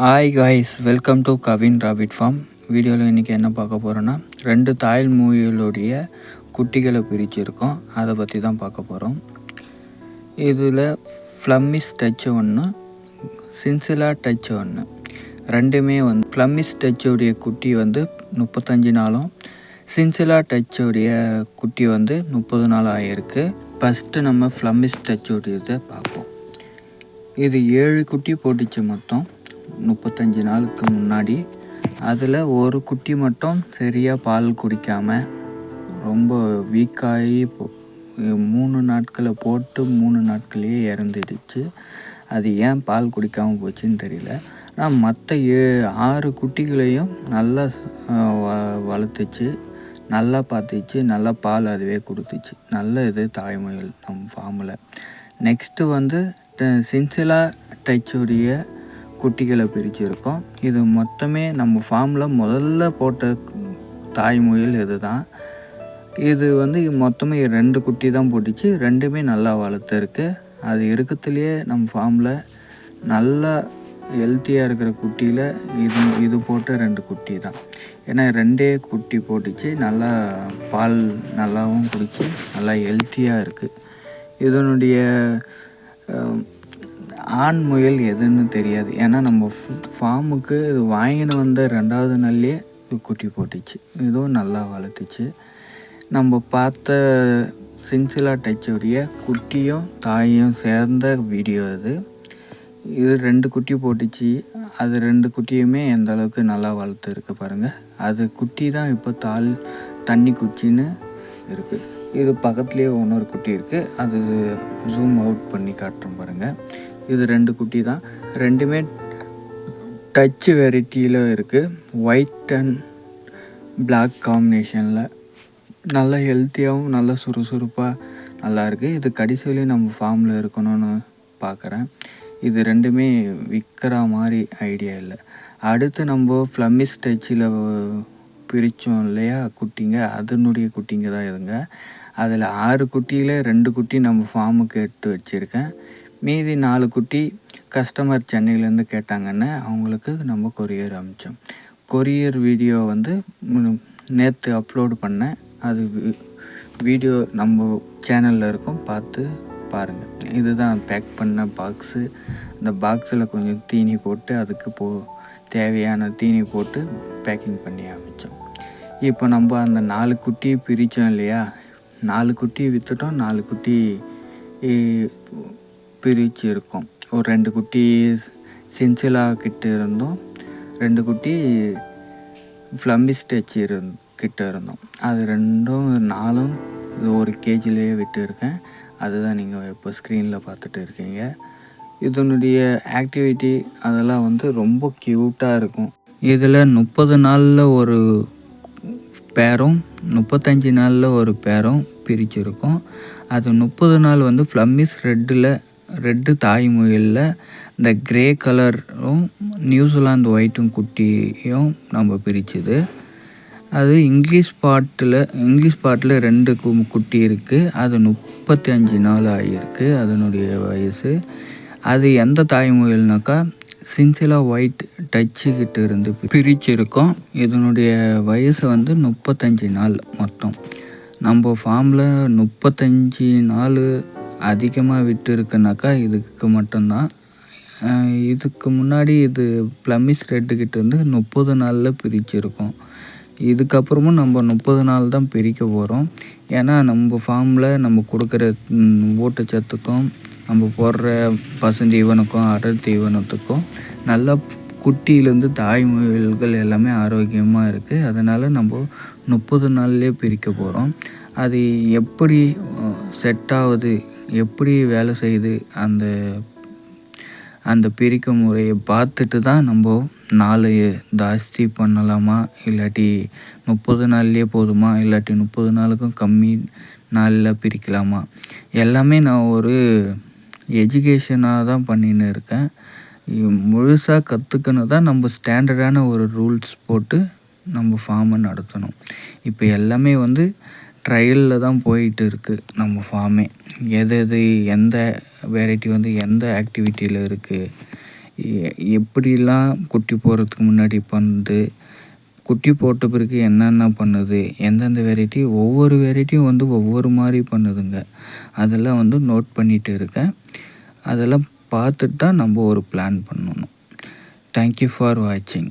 Hi guys welcome to Kavin rabbit farm வீடியோவில் இன்றைக்கி என்ன பார்க்க போகிறோன்னா ரெண்டு தாயில் மூவிகளுடைய குட்டிகளை பிரிச்சிருக்கோம். அதை பற்றி தான் பார்க்க போகிறோம் இதில் ஃப்ளம்மிஸ் டச் ஒன்று சின்சிலா டச் ஒன்று ரெண்டுமே வந்து ஃப்ளம்மிஸ் டச்சோடைய குட்டி வந்து முப்பத்தஞ்சு நாளும் சின்சிலா டச்சோடைய குட்டி வந்து முப்பது நாள் ஆகிருக்கு ஃபஸ்ட்டு நம்ம ஃப்ளம்மிஸ் டச்சுடையதை பார்ப்போம். இது ஏழு குட்டி போட்டுச்சு மொத்தம். முப்பத்தஞ்சு நாளுக்கு முன்னாடி. அதில் ஒரு குட்டி மட்டும் சரியாக பால் குடிக்காமல் ரொம்ப வீக்காகி மூணு நாட்களை போட்டு மூணு நாட்களையே இறந்துடுச்சு. அது ஏன் பால் குடிக்காமல் போச்சுன்னு தெரியல. ஆனால் மற்ற ஏ ஆறு குட்டிகளையும் நல்லா வ வளர்த்துச்சு. நல்லா பார்த்துச்சு. நல்லா பால் அதுவே கொடுத்துச்சு. நல்ல இது தாய்மொழிகள் நம்ம ஃபார்மில் நெக்ஸ்ட்டு வந்து சின்சிலா டச்சுடைய குட்டிகளை பிரிச்சுருக்கோம். இது மொத்தமே நம்ம ஃபார்மில் முதல்ல போட்ட தாய்மொழியில் இது தான் இது வந்து மொத்தமே ரெண்டு குட்டி தான் போட்டுச்சு. ரெண்டுமே நல்லா வளர்த்துருக்கு. அது இருக்கிறதுலையே நம்ம ஃபார்மில் நல்லா ஹெல்த்தியாக இருக்கிற குட்டியில் இது இது போட்ட ரெண்டு குட்டி தான். ஏன்னா ரெண்டே குட்டி போட்டுச்சு. நல்லா பால் நல்லாவும் குடிச்சு நல்லா ஹெல்த்தியாக இருக்குது இதனுடைய ஆண் முயல் எதுன்னு தெரியாது. ஏன்னா நம்ம ஃபார்முக்கு இது வாங்கின்னு வந்த ரெண்டாவது நாள்லேயே குட்டி போட்டுச்சு. இதுவும் நல்லா வளர்த்துச்சு. நம்ம பார்த்த சின்சிலா டச்சுடைய குட்டியும் தாயும் சேர்ந்த வீடியோ அது. இது ரெண்டு குட்டி போட்டுச்சு. அது ரெண்டு குட்டியுமே எந்த அளவுக்கு நல்லா வளர்த்துருக்கு பாருங்கள் அது குட்டி தான் இப்போ தால் தண்ணி குச்சின்னு இருக்குது இது பக்கத்துலேயே இன்னொரு குட்டி இருக்குது அது ஜூம் அவுட் பண்ணி காட்டுறோம் பாருங்கள் இது ரெண்டு குட்டி தான். ரெண்டுமே டச்சு வெரைட்டியில் இருக்குது ஒயிட் அண்ட் பிளாக் காம்பினேஷனில் நல்லா ஹெல்த்தியாகவும் நல்லா சுறுசுறுப்பாக நல்லா இருக்குது இது கடைசியிலையும் நம்ம ஃபார்மில் இருக்கணும்னு பார்க்குறேன் இது ரெண்டுமே விற்கிற மாதிரி ஐடியா இல்லை. அடுத்து நம்ம ஃப்ளம்மிஸ் டச்சில் பிரித்தோம் இல்லையா குட்டிங்க? அதனுடைய குட்டிங்க தான் இதுங்க. அதில் ஆறு குட்டியில் ரெண்டு குட்டி நம்ம ஃபார்முக்கு எடுத்து வச்சுருக்கேன். மீதி நாலு குட்டி கஸ்டமர் சென்னையிலேருந்து கேட்டாங்கன்னு அவங்களுக்கு நம்ம கொரியர் அமிச்சோம். கொரியர் வீடியோ வந்து நேற்று அப்லோடு பண்ணேன். அது வீடியோ நம்ம சேனலில் இருக்கும். பார்த்து பாருங்கள் இதுதான் பேக் பண்ண பாக்ஸு அந்த பாக்ஸில் கொஞ்சம் தீனி போட்டு அதுக்கு போ தேவையான தீனி போட்டு பேக்கிங் பண்ணி அமைச்சோம். இப்போ நம்ம அந்த நாலு குட்டி பிரித்தோம் இல்லையா? நாலு குட்டி விற்றுட்டோம் நாலு குட்டி பிரித்து இருக்கும் ஒரு ரெண்டு குட்டி சின்சிலா கிட்ட இருந்தோம். ரெண்டு குட்டி ஃப்ளம்பி ஸ்டெச் இருந் கிட்ட இருந்தோம். அது ரெண்டும் நாலும் இது ஒரு கேஜிலேயே விட்டு இருக்கேன் அதுதான் நீங்கள் இப்போ ஸ்க்ரீனில் பார்த்துட்டு இருக்கீங்க. இதனுடைய ஆக்டிவிட்டி அதெல்லாம் வந்து ரொம்ப க்யூட்டாக இருக்கும். இதில் முப்பது நாளில் ஒரு பேரும் முப்பத்தஞ்சு நாளில் ஒரு பேரும் பிரிச்சிருக்கும். அது முப்பது நாள் வந்து ஃப்ளம்மிஸ் ரெட்டில் ரெட்டு தாய்மொழியில் இந்த க்ரே கலரும் நியூசிலாந்து ஒயிட்டும் குட்டியும் நம்ம பிரிச்சுது. அது இங்கிலீஷ் பாட்டில் இங்கிலீஷ் பாட்டில் ரெண்டு கு குட்டி இருக்குது அது முப்பத்தி அஞ்சு நாள் ஆகியிருக்கு அதனுடைய வயசு. அது எந்த தாய்மொழினாக்கா சின்சிலா ஒயிட் டச்சு கிட்ட இருந்து பிரிச்சிருக்கோம். இதனுடைய வயசு வந்து முப்பத்தஞ்சு நாள் மொத்தம். நம்ம ஃபார்மில் முப்பத்தஞ்சு நாள் அதிகமாக விட்டு இருக்குனாக்கா இதுக்கு மட்டும்தான். இதுக்கு முன்னாடி இது ப்ளம்மிஸ் ரெட்டுக்கிட்ட வந்து முப்பது நாளில் பிரிச்சிருக்கோம். இதுக்கப்புறமும் நம்ம முப்பது நாள் தான் பிரிக்க போகிறோம் ஏன்னா நம்ம ஃபார்மில் நம்ம கொடுக்குற ஊட்டச்சத்துக்கும் நம்ம போடுற பசுந்தீவனுக்கும் அடர் தீவனத்துக்கும் நல்லா குட்டியிலேருந்து தாய்மொழிகள் எல்லாமே ஆரோக்கியமாக இருக்குது அதனால் நம்ம முப்பது நாள்லேயே பிரிக்க போகிறோம் அது எப்படி செட் ஆகுது எப்படி வேலை செய்யுது அந்த அந்த பிரிக்கும் முறையை பார்த்துட்டு தான் நம்ம நாலு ஜாஸ்தி பண்ணலாமா? இல்லாட்டி முப்பது நாள்லேயே போதுமா? இல்லாட்டி முப்பது நாளுக்கும் கம்மி நாளில் பிரிக்கலாமா? எல்லாமே நான் ஒரு எஜுகேஷனாக தான் பண்ணின்னு இருக்கேன். முழுசாக கற்றுக்கணும் தான் நம்ம ஸ்டாண்டர்டான ஒரு ரூல்ஸ் போட்டு நம்ம ஃபார்மை நடத்தணும். இப்போ எல்லாமே வந்து ட்ரையலில் தான் போயிட்டு இருக்குது நம்ம ஃபார்மே எது எது எந்த வெரைட்டி வந்து எந்த ஆக்டிவிட்டியில் இருக்குது எப்படிலாம் குட்டி போடுறதுக்கு முன்னாடி பண்ணுது குட்டி போட்ட பிறகு என்னென்ன பண்ணுது எந்தெந்த வெரைட்டி ஒவ்வொரு வெரைட்டியும் வந்து ஒவ்வொரு மாதிரி பண்ணுதுங்க. அதெல்லாம் வந்து நோட் பண்ணிகிட்டு இருக்கேன். அதெல்லாம் பார்த்துட்டு தான் நம்ம ஒரு பிளான் பண்ணணும். தேங்க்யூ ஃபார் வாட்சிங்